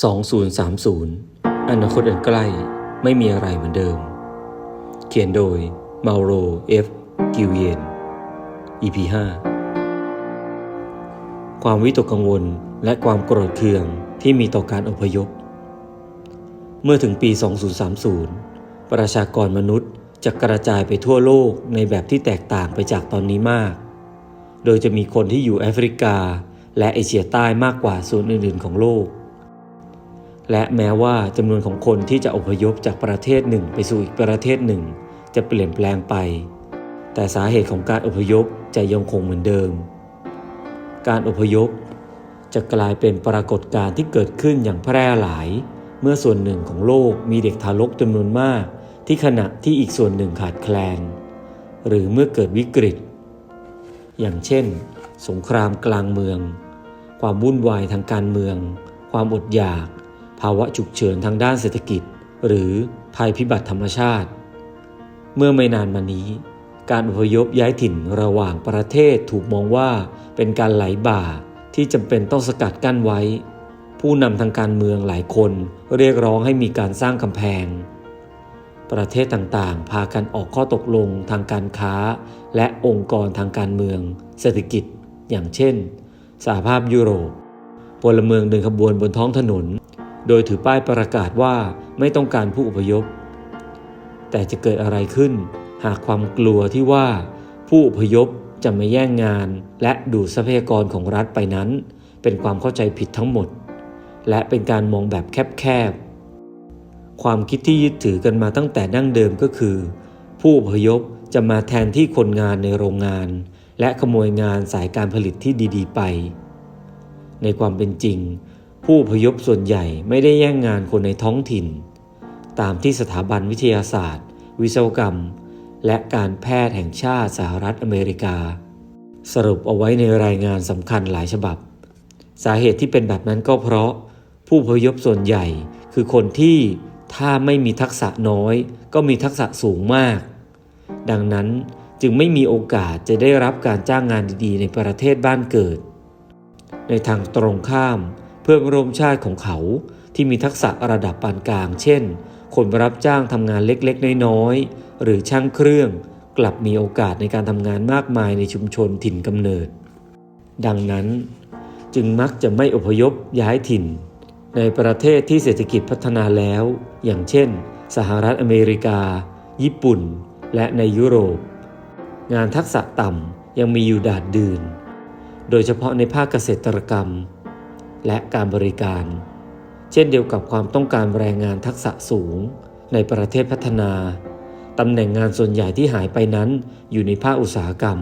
2030 อนาคตอันใกล้ไม่มีอะไรเหมือนเดิม เขียนโดยมาโร F. กิวเยน EP 5ความวิตกกังวลและความโกรธเคืองที่มีต่อการอพยพ เมื่อถึงปี 2030 ประชากรมนุษย์จะกระจายไปทั่วโลกในแบบที่แตกต่างไปจากตอนนี้มาก โดยจะมีคนที่อยู่แอฟริกา และเอเชียใต้มากกว่าส่วนอื่น ๆ ของโลก และแม้ว่าจำนวนของคนที่จะอพยพจากประเทศหนึ่งไปสู่อีกประเทศหนึ่ง จะเปลี่ยนแปลงไป แต่สาเหตุของการอพยพจะยังคงเหมือนเดิม การอพยพจะกลายเป็นปรากฏการณ์ที่เกิดขึ้นอย่างแพร่หลาย เมื่อส่วนหนึ่งของโลกมีเด็กทารกจำนวนมาก ที่ขณะที่อีกส่วนหนึ่งขาดแคลน หรือเมื่อเกิดวิกฤต อย่างเช่น สงครามกลางเมือง ความวุ่นวายทางการเมือง ความอดอยาก ภาวะฉุกเฉินทางด้านเศรษฐกิจ หรือภัยพิบัติธรรมชาติ เมื่อไม่นานมานี้ การอพยพย้ายถิ่นระหว่างประเทศถูกมองว่าเป็นการไหลบ่าที่จำเป็นต้องสกัดกั้นไว้ ผู้นำทางการเมืองหลายคนเรียกร้องให้มีการสร้างกำแพง ประเทศต่างๆ พากันออกข้อตกลงทางการค้า และองค์กรทางการเมือง เศรษฐกิจ อย่างเช่นสหภาพยุโรปพลเมืองเดินขบวนบนท้องถนน โดยถือป้ายประกาศว่าไม่ต้องการผู้อพยพ แต่จะเกิดอะไรขึ้น หากความกลัวที่ว่าผู้อพยพจะมาแย่งงาน และดูดทรัพยากรของรัฐไปนั้น เป็นความเข้าใจผิดทั้งหมด และเป็นการมองแบบแคบๆ ความคิดที่ยึดถือกันมาตั้งแต่ดั้งเดิมก็คือ ผู้อพยพจะมาแทนที่คนงานในโรงงาน และขโมยงานสายการผลิตที่ดี ๆ ไป ในความเป็นจริง ผู้พยพส่วนใหญ่ไม่ได้แย่งงานคนในท้องถิ่น ตามที่สถาบันวิทยาศาสตร์ วิศวกรรม และการแพทย์แห่งชาติสหรัฐอเมริกา สรุปเอาไว้ในรายงานสำคัญหลายฉบับ สาเหตุที่เป็นแบบนั้นก็เพราะ ผู้พยพส่วนใหญ่คือคนที่ถ้าไม่มีทักษะน้อย ก็มีทักษะสูงมาก ดังนั้นจึงไม่มีโอกาสจะได้รับการจ้างงานดีๆ ในประเทศบ้านเกิด ในทางตรงข้าม เพื่อนร่วมชาติของเขาที่มีทักษะระดับปานกลาง เช่น คนรับจ้างทำงานเล็กๆ น้อยๆ หรือช่างเครื่อง กลับมีโอกาสในการทำงานมากมายในชุมชนถิ่นกำเนิด ดังนั้น จึงมักจะไม่อพยพย้ายถิ่น ในประเทศที่เศรษฐกิจพัฒนาแล้ว อย่างเช่น สหรัฐอเมริกา ญี่ปุ่น และในยุโรป งานทักษะต่ำยังมีอยู่ดาดดืน โดยเฉพาะในภาคเกษตรกรรม และการบริการ เช่นเดียวกับความต้องการแรงงานทักษะสูง ในประเทศพัฒนาตำแหน่งงานส่วนใหญ่ที่หายไปนั้นอยู่ในภาคอุตสาหกรรม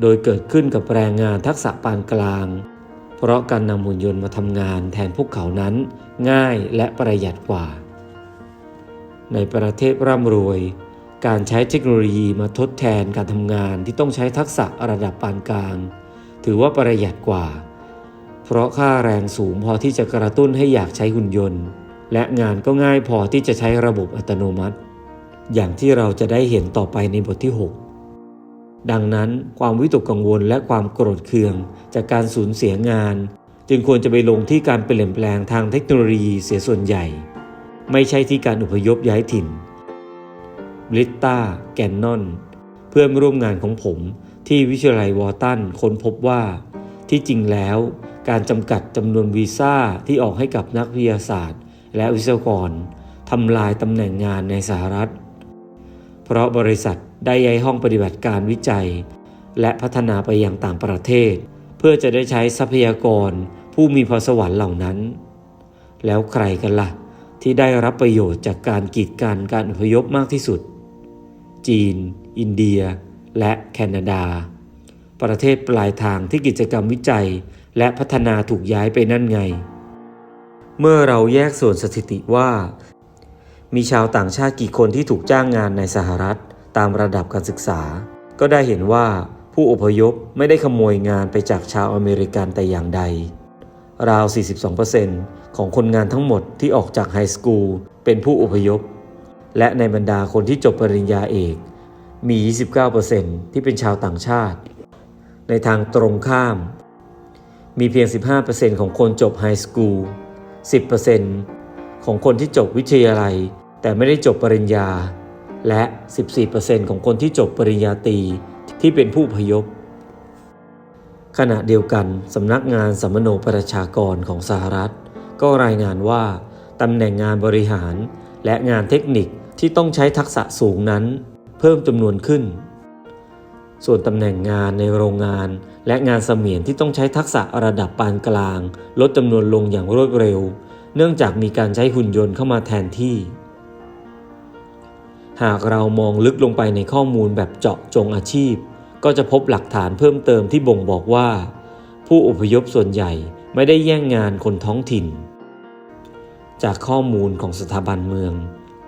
โดยเกิดขึ้นกับแรงงานทักษะปานกลาง เพราะการนำหุ่นยนต์มาทำงานแทนพวกเขานั้นง่ายและประหยัดกว่า ในประเทศร่ำรวย การใช้เทคโนโลยีมาทดแทนการทำงานที่ต้องใช้ทักษะระดับปานกลาง ถือว่าประหยัดกว่า เพราะค่าแรงสูงพอที่จะกระตุ้นให้อยากใช้หุ่นยนต์ และงานก็ง่ายพอที่จะใช้ระบบอัตโนมัติ อย่างที่เราจะได้เห็นต่อไปในบทที่ 6 ดังนั้นความวิตกกังวลและความโกรธเคือง จากการสูญเสียงาน จึงควรจะไปลงที่การเปลี่ยนแปลงทางเทคโนโลยีเสียส่วนใหญ่ ไม่ใช่ที่การอพยพย้ายถิ่นบลิตตาแกนนอน เพื่อนร่วมงานของผมที่วิทยาลัยวอตันค้นพบว่า ที่จริงแล้ว การจำกัดจำนวนวีซ่าที่ออกให้กับนักวิทยาศาสตร์ และวิศวกรทำลายตำแหน่งงานในสหรัฐ เพราะบริษัทได้ย้ายห้องปฏิบัติการวิจัย และพัฒนาไปยังต่างประเทศ เพื่อจะได้ใช้ทรัพยากรผู้มีพรสวรรค์เหล่านั้น แล้วใครกันละ่ะ ที่ได้รับประโยชน์จากการกีดกันการอพยพมากที่สุด จีน อินเดีย และแคนาดา ประเทศปลายทางที่กิจกรรมวิจัย และพัฒนาถูกย้ายไปนั่นไง เมื่อเราแยกส่วนสถิติว่า มีชาวต่างชาติกี่คนที่ถูกจ้างงานในสหรัฐ ตามระดับการศึกษา ก็ได้เห็นว่าผู้อพยพไม่ได้ขโมยงานไปจากชาวอเมริกันแต่อย่างใด ราว 42%ของคนงานทั้งหมดที่ออกจากไฮสคูลเป็นผู้อพยพ และในบรรดาคนที่จบปริญญาเอก มี 29%ที่เป็นชาวต่างชาติ ในทางตรงข้าม มีเพียง 15%ของคนจบไฮสคูล 10%ของคนที่จบวิทยาลัย แต่ไม่ได้จบปริญญา และ 14%ของคนที่จบปริญญาตรีที่เป็นผู้พยพ ขณะเดียวกันสำนักงานสมโนประชากรของสหรัฐ ก็รายงานว่าตำแหน่งงานบริหารและงานเทคนิคที่ต้องใช้ทักษะสูงนั้น เพิ่มจำนวนขึ้น ส่วนตำแหน่งงานในโรงงาน และงานเสมียนที่ต้องใช้ทักษะระดับปานกลาง ลดจำนวนลงอย่างรวดเร็ว เนื่องจากมีการใช้หุ่นยนต์เข้ามาแทนที่ หากเรามองลึกลงไปในข้อมูลแบบเจาะจงอาชีพ ก็จะพบหลักฐานเพิ่มเติมที่บ่งบอกว่า ผู้อพยพส่วนใหญ่ไม่ได้แย่งงานคนท้องถิ่น จากข้อมูลของสถาบันเมือง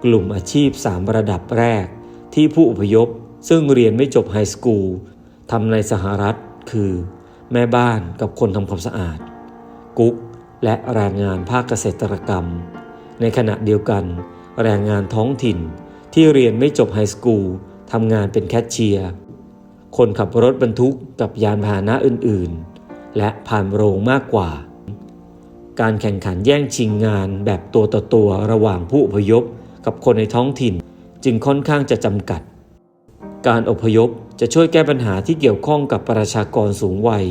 กลุ่มอาชีพ 3 ระดับแรกที่ผู้อพยพ ซึ่งเรียนไม่จบไฮสคูลทำในสหรัฐคือ แม่บ้านกับคนทำความสะอาด กุ๊กและแรงงานภาคเกษตรกรรม ในขณะเดียวกัน แรงงานท้องถิ่นที่เรียนไม่จบไฮสคูลทำงานเป็นแคชเชียร์ คนขับรถบรรทุกกับยานพาหนะอื่นๆ และผ่านโรงมากกว่า การแข่งขันแย่งชิงงานแบบตัวต่อตัวระหว่างผู้อพยพกับคนในท้องถิ่นจึงค่อนข้างจะจำกัด การอพยพจะช่วยแก้ปัญหาที่เกี่ยวข้องกับประชากรสูงวัย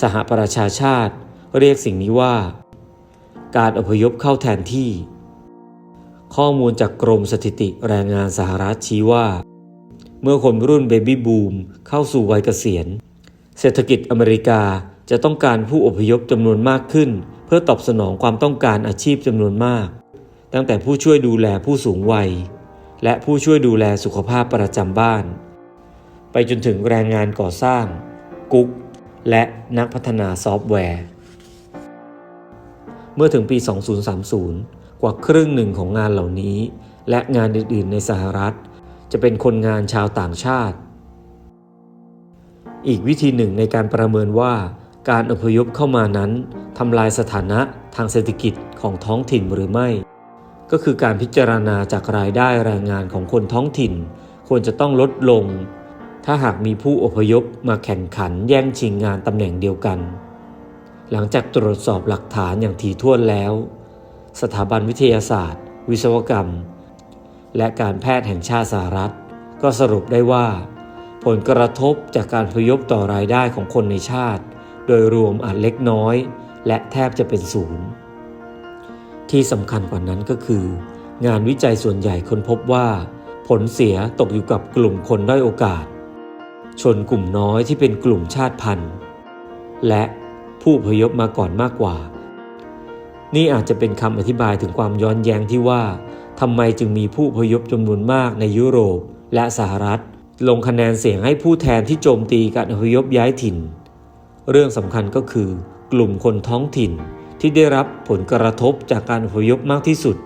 สหประชาชาติเรียกสิ่งนี้ว่า การอพยพเข้าแทนที่ ข้อมูลจากกรมสถิติแรงงานสหรัฐชี้ว่า เมื่อคนรุ่นเบบี้บูมเข้าสู่วัยเกษียณ เศรษฐกิจอเมริกาจะต้องการผู้อพยพจำนวนมากขึ้น เพื่อตอบสนองความต้องการอาชีพจำนวนมาก ตั้งแต่ผู้ช่วยดูแลผู้สูงวัย และผู้ช่วยดูแลสุขภาพประจำบ้าน ไปจนถึงแรงงานก่อสร้าง กุ๊ก และนักพัฒนาซอฟต์แวร์ เมื่อถึงปี 2030 กว่าครึ่งหนึ่งของงานเหล่านี้ และงานอื่น ๆ ในสหรัฐ จะเป็นคนงานชาวต่างชาติ อีกวิธีหนึ่งในการประเมินว่าการอพยพเข้ามานั้นทำลายสถานะทางเศรษฐกิจของท้องถิ่นหรือไม่ ก็คือการพิจารณาจากรายได้แรงงานของคนท้องถิ่น ควรจะต้องลดลง ถ้าหากมีผู้อพยพมาแข่งขันแย่งชิงงานตำแหน่งเดียวกัน หลังจากตรวจสอบหลักฐานอย่างถี่ถ้วนแล้ว สถาบันวิทยาศาสตร์ วิศวกรรม และการแพทย์แห่งชาติสหรัฐ ก็สรุปได้ว่า ผลกระทบจากการพยพต่อรายได้ของคนในชาติ โดยรวมอาจเล็กน้อย และแทบจะเป็นศูนย์ ที่สำคัญกว่านั้นก็คือ งานวิจัยส่วนใหญ่ค้นพบว่า ผลเสียตกอยู่กับกลุ่มคนด้อยโอกาส ชนกลุ่มน้อยที่เป็นกลุ่มชาติพันธุ์ และผู้พยพมาก่อนมากกว่า นี่อาจจะเป็นคำอธิบายถึงความย้อนแย้งที่ว่าทำไมจึงมีผู้พยพจำนวนมากในยุโรปและสหรัฐ ลงคะแนนเสียงให้ผู้แทนที่โจมตีการอพยพย้ายถิ่น เรื่องสำคัญก็คือกลุ่มคนท้องถิ่น ที่ได้รับผลกระทบจากการอพยพมากที่สุด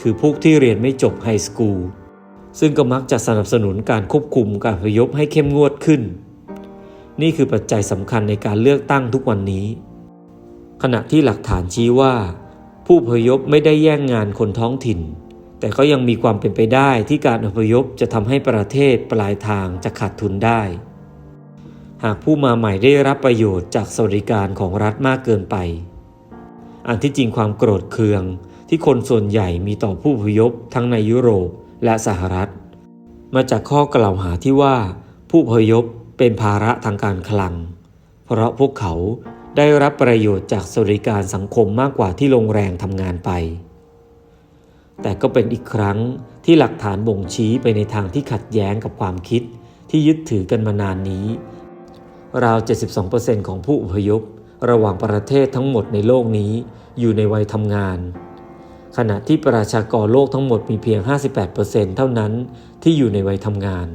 คือพวกที่เรียนไม่จบไฮสคูลซึ่งก็มักจะสนับสนุนการควบคุมการอพยพให้เข้มงวดขึ้น นี่คือปัจจัยสำคัญในการเลือกตั้งทุกวันนี้ ขณะที่หลักฐานชี้ว่า ผู้อพยพไม่ได้แย่งงานคนท้องถิ่น แต่ก็ยังมีความเป็นไปได้ที่การอพยพจะทำให้ประเทศปลายทางจะขาดทุนได้หากผู้มาใหม่ได้รับประโยชน์จากสวัสดิการของรัฐมากเกินไป อันที่จริงความโกรธเคือง ที่คนส่วนใหญ่มีต่อผู้พยพทั้งในยุโรปและสหรัฐ มาจากข้อกล่าวหาที่ว่าผู้พยพเป็นภาระทางการคลัง เพราะพวกเขาได้รับประโยชน์จากสวัสดิการสังคมมากกว่าที่ลงแรงทำงานไป แต่ก็เป็นอีกครั้งที่หลักฐานบ่งชี้ไปในทางที่ขัดแย้งกับความคิดที่ยึดถือกันมานานนี้ ราว 72%ของผู้อพยพ ระหว่างประเทศทั้งหมดในโลกนี้อยู่ในวัยทำงาน ขณะที่ประชากรโลกทั้งหมดมีเพียง 58%เท่านั้นที่อยู่ในวัยทำงาน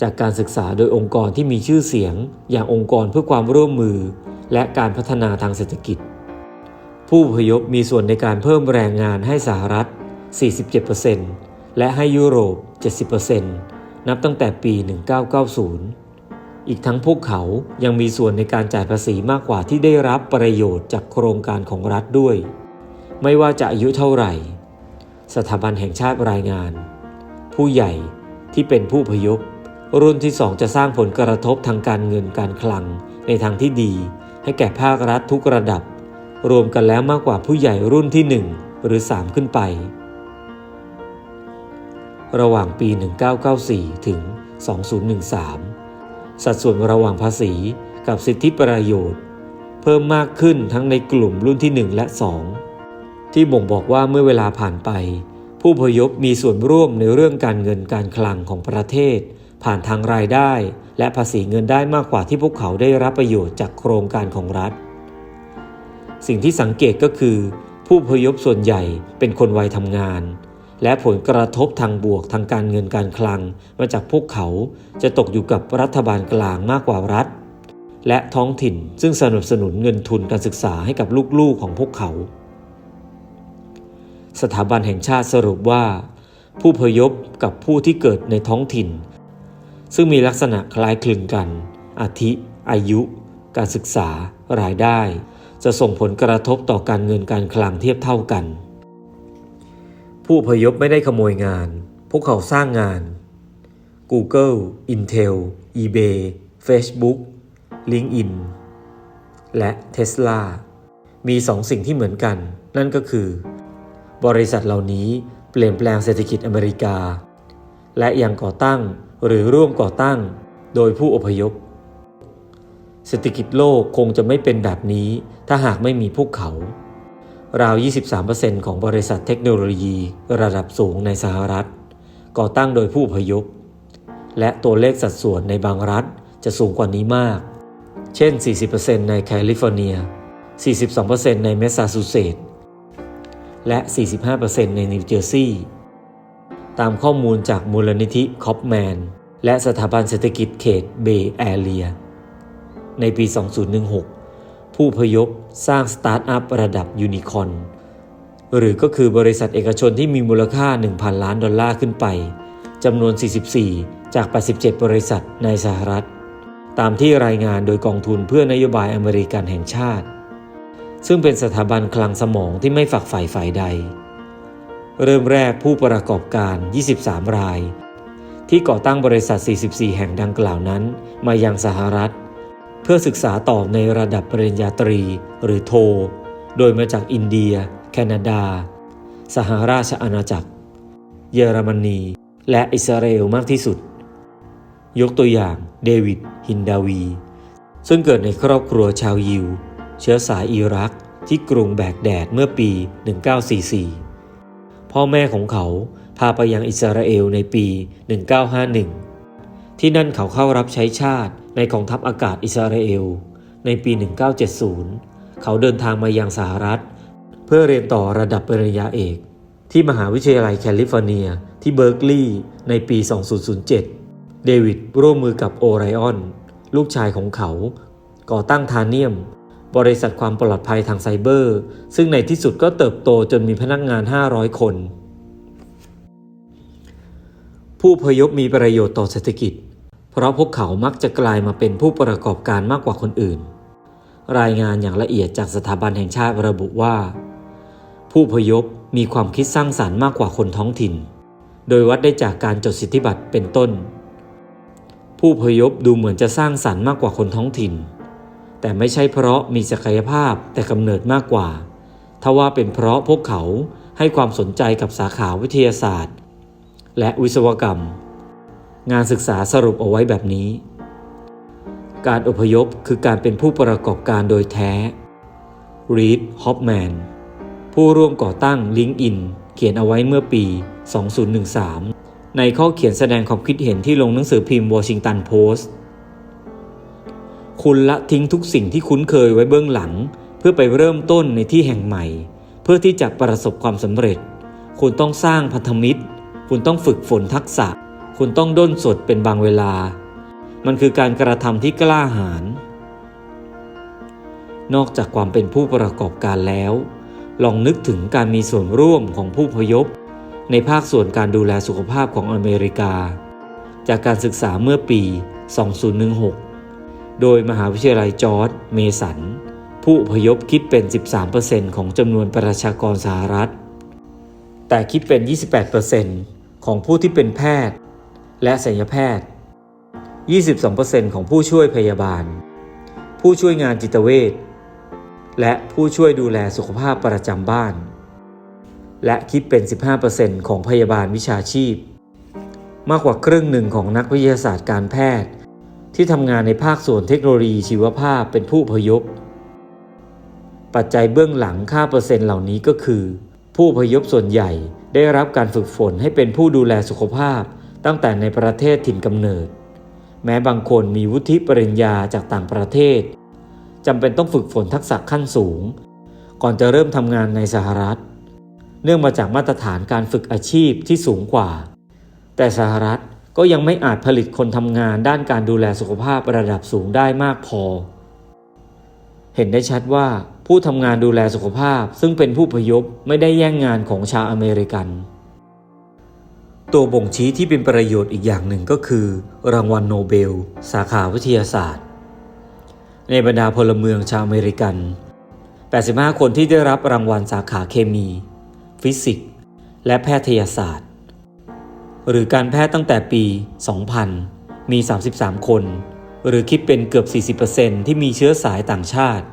จากการศึกษาโดยองค์กรที่มีชื่อเสียง อย่างองค์กรเพื่อความร่วมมือ และการพัฒนาทางเศรษฐกิจ ผู้พยพมีส่วนในการเพิ่มแรงงานให้สหรัฐ 47%และให้ยุโรป 70%นับตั้งแต่ปี 1990 อีกทั้งพวกเขายังมีส่วนในการจ่ายภาษีมากกว่าที่ได้รับประโยชน์จากโครงการของรัฐด้วย ไม่ว่าจะอายุเท่าไหร่ สถาบันแห่งชาติรายงาน ผู้ใหญ่ที่เป็นผู้พยพ รุ่นที่สองจะสร้างผลกระทบทางการเงินการคลังในทางที่ดี ให้แก่ภาครัฐทุกระดับ รวมกันแล้วมากกว่าผู้ใหญ่รุ่นที่ 1 หรือ 3 ขึ้นไป ระหว่างปี 1994 ถึง 2013 สัดส่วนระหว่างภาษีกับสิทธิประโยชน์ เพิ่มมากขึ้นทั้งในกลุ่มรุ่นที่ 1 และ 2 ที่บ่งบอกว่าเมื่อเวลาผ่านไป ผู้พยพมีส่วนร่วมในเรื่องการเงินการคลังของประเทศ ผ่านทางรายได้ และภาษีเงินได้มากกว่าที่พวกเขาได้รับประโยชน์จากโครงการของรัฐ สิ่งที่สังเกตก็คือ ผู้พยพส่วนใหญ่เป็นคนวัยทำงาน และผลกระทบทางบวกทางการเงินการคลัง มาจากพวกเขาจะตกอยู่กับรัฐบาลกลางมากกว่ารัฐ และท้องถิ่นซึ่งสนับสนุนเงินทุนการศึกษาให้กับลูกๆของพวกเขา สถาบันแห่งชาติสรุปว่า ผู้พยพกับผู้ที่เกิดในท้องถิ่น ซึ่งมีลักษณะคล้ายคลึงกัน อาทิ อายุ การศึกษา รายได้ จะส่งผลกระทบต่อการเงินการคลังเทียบเท่ากัน ผู้พยพไม่ได้ขโมยงาน พวกเขาสร้างงาน Google, Intel, eBay, Facebook, LinkedIn และ Tesla มีสองสิ่งที่เหมือนกัน นั่นก็คือ บริษัทเหล่านี้เปลี่ยนแปลงเศรษฐกิจอเมริกา และยังก่อตั้งหรือร่วมก่อตั้งโดยผู้อพยพ เศรษฐกิจโลกคงจะไม่เป็นแบบนี้ถ้าหากไม่มีพวกเขา ราว 23%ของบริษัทเทคโนโลยีระดับสูงในสหรัฐ ก่อตั้งโดยผู้พยพ และตัวเลขสัดส่วนในบางรัฐจะสูงกว่านี้มาก เช่น 40%ในแคลิฟอร์เนีย 42%ในแมสซาชูเซตส์ และ 45%ในนิวเจอร์ซีย์ ตามข้อมูลจากมูลนิธิคอปแมน และสถาบันเศรษฐกิจเขตเบย์แอเรีย ในปี 2016 ผู้พยพสร้างสตาร์ทอัพระดับยูนิคอนหรือก็คือบริษัทเอกชนที่มีมูลค่า 1,000 ล้านดอลลาร์ขึ้นไปจำนวน 44 จาก 87 บริษัทในสหรัฐ ตามที่รายงานโดยกองทุนเพื่อนโยบายอเมริกันแห่งชาติ ซึ่งเป็นสถาบันคลังสมองที่ไม่ฝักใฝ่ฝ่ายใด เริ่มแรกผู้ประกอบการ 23 ราย ที่ก่อตั้งบริษัท 44 แห่งดังกล่าวนั้น มายังสหรัฐ พื่อศึกษาต่อในระดับปริญญาตรี หรือโท โดยมาจากอินเดีย แคนาดา สหราชอาณาจักร เยอรมนี และอิสราเอลมากที่สุด ยกตัวอย่างเดวิดฮินดาวี ซึ่งเกิดในครอบครัวชาวยิว เชื้อสายอิรักที่กรุงแบกแดดเมื่อปี 1944 พ่อแม่ของเขาพาไปยังอิสราเอลในปี 1951 ที่นั่นเขาเข้ารับใช้ชาติ ในกองทัพอากาศอิสราเอล ในปี 1970 เขาเดินทางมายังสหรัฐ เพื่อเรียนต่อระดับปริญญาเอก ที่มหาวิทยาลัยแคลิฟอร์เนียที่เบิร์กลีย์ในปี 2007 เดวิดร่วมมือกับโอไรออน ลูกชายของเขา ก่อตั้งทาเนียม บริษัทความปลอดภัยทางไซเบอร์ ซึ่งในที่สุดก็เติบโตจนมีพนักงาน 500 คน ผู้พยพมีประโยชน์ต่อเศรษฐกิจ เพราะพวกเขามักจะกลายมาเป็นผู้ประกอบการมากกว่าคนอื่น รายงานอย่างละเอียดจากสถาบันแห่งชาติระบุว่า ผู้พยพมีความคิดสร้างสารรค์มากกว่าคนท้องถิ่น โดยวัดได้จากการจดสิทธิบัตรเป็นต้น ผู้พยพดูเหมือนจะสร้างสรรค์มากกว่าคนท้องถิ่น แต่ไม่ใช่เพราะมีศักยภาพแต่กำเนิดมากกว่าทว่าเป็นเพราะพวกเขาให้ความสนใจกับสาขาวิทยาศาสตร์ และวิศวกรรม งานศึกษาสรุปเอาไว้แบบนี้ การอพยพคือการเป็นผู้ประกอบการโดยแท้รีดฮอปแมนผู้ร่วมก่อตั้ง LinkedIn เขียนเอาไว้เมื่อปี 2013 ในข้อเขียนแสดงความคิดเห็นที่ลงหนังสือพิมพ์วอชิงตันโพสต์คุณละทิ้งทุกสิ่งที่คุ้นเคยไว้เบื้องหลัง เพื่อไปเริ่มต้นในที่แห่งใหม่ เพื่อที่จะประสบความสำเร็จ คุณต้องสร้างพันธมิตร คุณต้องฝึกฝนทักษะ คุณต้องด้นสดเป็นบางเวลา มันคือการกระทำที่กล้าหาญนอกจากความเป็นผู้ประกอบการแล้ว ลองนึกถึงการมีส่วนร่วมของผู้พยพ ในภาคส่วนการดูแลสุขภาพของอเมริกา จากการศึกษาเมื่อปี 2016 โดยมหาวิทยาลัยจอร์จเมสัน ผู้พยพคิดเป็น 13%ของจำนวนประชากรสหรัฐ แต่คิดเป็น 28%ของผู้ที่เป็นแพทย์ และศัลยแพทย์ 22%ของผู้ช่วยพยาบาล ผู้ช่วยงานจิตเวช และผู้ช่วยดูแลสุขภาพประจำบ้าน และคิดเป็น 15%ของพยาบาลวิชาชีพ มากกว่าครึ่งหนึ่งของนักวิทยาศาสตร์การแพทย์ ที่ทำงานในภาคส่วนเทคโนโลยีชีวภาพเป็นผู้พยพ ปัจจัยเบื้องหลังค่าเปอร์เซ็นต์เหล่านี้ก็คือ ผู้พยพส่วนใหญ่ได้รับการฝึกฝนให้เป็นผู้ดูแลสุขภาพ ตั้งแต่ในประเทศถิ่นกำเนิด แม้บางคนมีวุฒิปริญญาจากต่างประเทศจำเป็นต้องฝึกฝนทักษะขั้นสูง ก่อนจะเริ่มทำงานในสหรัฐ เนื่องมาจากมาตรฐานการฝึกอาชีพที่สูงกว่า แต่สหรัฐก็ยังไม่อาจผลิตคนทำงานด้านการดูแลสุขภาพระดับสูงได้มากพอ เห็นได้ชัดว่าผู้ทำงานดูแลสุขภาพซึ่งเป็นผู้พยพไม่ได้แย่งงานของชาวอเมริกัน ตัวบ่งชี้ที่เป็นประโยชน์อีกอย่างหนึ่งก็คือ รางวัลโนเบล สาขาวิทยาศาสตร์ ในบรรดาพลเมืองชาวอเมริกัน 85 คนที่ได้รับรางวัลสาขาเคมี ฟิสิกส์ และแพทยศาสตร์ หรือการแพทย์ตั้งแต่ปี 2000 มี 33 คน หรือคิดเป็นเกือบ 40%ที่มีเชื้อสายต่างชาติ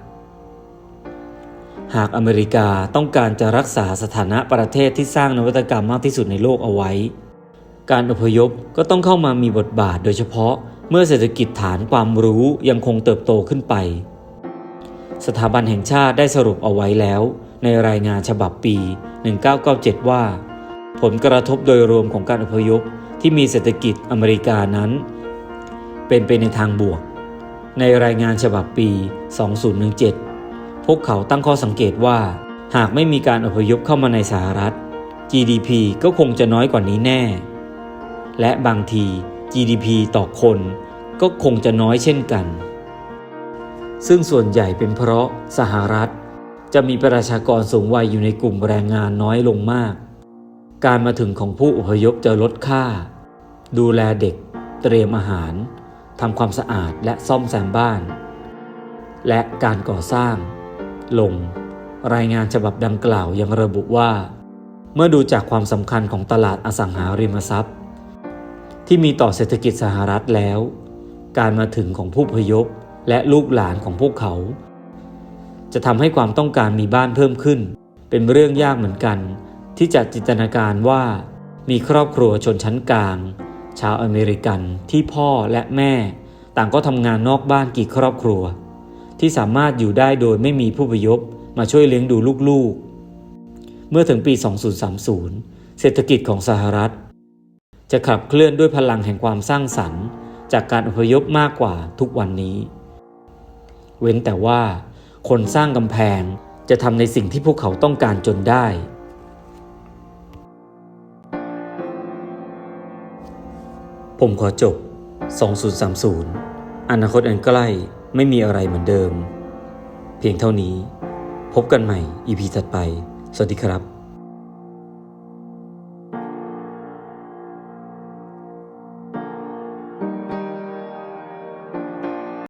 หากอเมริกาต้องการจะรักษาสถานะประเทศที่สร้างนวัตกรรมมากที่สุดในโลกเอาไว้ การอพยพก็ต้องเข้ามามีบทบาทโดยเฉพาะเมื่อเศรษฐกิจฐานความรู้ยังคงเติบโตขึ้นไป สถาบันแห่งชาติได้สรุปเอาไว้แล้ว ในรายงานฉบับปี 1997 ว่า ผลกระทบโดยรวมของการอพยพที่มีเศรษฐกิจอเมริกานั้น เป็นไปในทางบวก ในรายงานฉบับปี 2017 พวกเขาตั้งข้อสังเกตว่า หากไม่มีการอพยพเข้ามาในสหรัฐ GDP ก็คงจะน้อยกว่านี้แน่ และบางที GDP ต่อคนก็คงจะน้อยเช่นกัน ซึ่งส่วนใหญ่เป็นเพราะสหรัฐ จะมีประชากรสูงวัยอยู่ในกลุ่มแรงงานน้อยลงมาก การมาถึงของผู้อพยพจะลดค่า ดูแลเด็ก เตรียมอาหารทำความสะอาดและซ่อมแซมบ้าน และการก่อสร้าง ลง รายงานฉบับดังกล่าวยังระบุว่า เมื่อดูจากความสำคัญของตลาดอสังหาริมทรัพย์ ที่มีต่อเศรษฐกิจสหรัฐแล้ว การมาถึงของผู้พยพและลูกหลานของพวกเขา จะทำให้ความต้องการมีบ้านเพิ่มขึ้น เป็นเรื่องยากเหมือนกัน ที่จะจินตนาการว่า มีครอบครัวชนชั้นกลาง ชาวอเมริกันที่พ่อและแม่ ต่างก็ทำงานนอกบ้านกี่ครอบครัว ที่สามารถอยู่ได้โดยไม่มีผู้พยพมาช่วยเลี้ยงดูลูกๆ เมื่อถึงปี 2030 เศรษฐกิจของสหรัฐ จะขับเคลื่อนด้วยพลังแห่งความสร้างสรรค์ จากการอพยพมากกว่าทุกวันนี้ เว้นแต่ว่าคนสร้างกำแพงจะทำในสิ่งที่พวกเขาต้องการจนได้ ผมขอจบ 2030 อนาคตอันใกล้ไม่มีอะไรเหมือนเดิม เพียงเท่านี้ พบกันใหม่ EP ถัดไป สวัสดีครับ